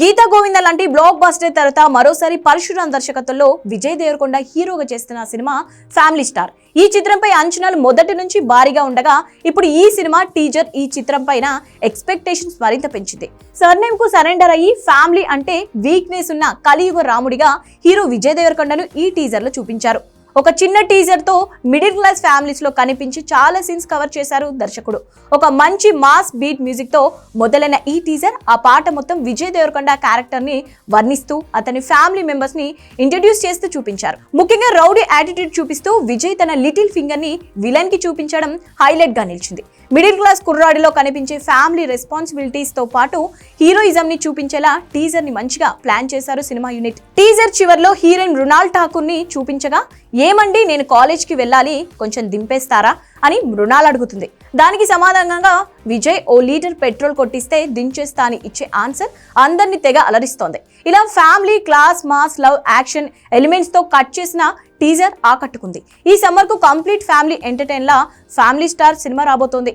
గీతా గోవింద లాంటి block buster తర్వాత మరోసారి పరశురాం దర్శకత్వంలో విజయ్ దేవరకొండ హీరోగా చేస్తున్న సినిమా ఫ్యామిలీ స్టార్ ఈ చిత్రంపై అంచనాలు మొదటి నుంచి భారీగా ఉండగా ఇప్పుడు ఈ సినిమా టీజర్ ఈ చిత్రం పైన ఎక్స్పెక్టేషన్స్ మరింత పెంచింది. సర్నేమ్కు సరెండర్ అయ్యి ఫ్యామిలీ అంటే వీక్నెస్ ఉన్న కలియుగ రాముడిగా హీరో విజయ్ దేవరకొండను ఈ టీజర్లో చూపించారు. ఒక చిన్న టీజర్తో మిడిల్ క్లాస్ ఫ్యామిలీస్లో కనిపించి చాలా సీన్స్ కవర్ చేశారు దర్శకుడు. ఒక మంచి మాస్ బీట్ మ్యూజిక్తో మొదలైన ఈ టీజర్ ఆ పాట మొత్తం విజయ్ దేవరకొండ క్యారెక్టర్ని వర్ణిస్తూ అతని ఫ్యామిలీ మెంబర్స్ని ఇంట్రడ్యూస్ చేస్తూ చూపించారు. ముఖ్యంగా రౌడీ యాటిట్యూడ్ చూపిస్తూ విజయ్ తన లిటిల్ ఫింగర్ని విలన్కి చూపించడం హైలైట్గా నిలిచింది. మిడిల్ క్లాస్ కుర్రాడిలో కనిపించే ఫ్యామిలీ రెస్పాన్సిబిలిటీస్తో పాటు హీరోయిజం ని చూపించేలా టీజర్ని మంచిగా ప్లాన్ చేశారు సినిమా యూనిట్ టీజర్ చివర్లో హీరోయిన్ మృణాల్ ఠాకూర్ని చూపించగా ఏమండి నేను కాలేజ్కి వెళ్ళాలి కొంచెం దింపేస్తారా అని మృణాలు అడుగుతుంది. దానికి సమాధానంగా విజయ్ ఓ లీటర్ పెట్రోల్ కొట్టిస్తే దించేస్తా అని ఇచ్చే ఆన్సర్ అందరినీ తెగ అలరిస్తోంది. ఇలా family class mass love action ఎలిమెంట్స్తో cut చేసిన టీజర్ ఆకట్టుకుంది. ఈ సమ్మర్కు కంప్లీట్ ఫ్యామిలీ ఎంటర్టైన్లా ఫ్యామిలీ స్టార్ సినిమా రాబోతోంది.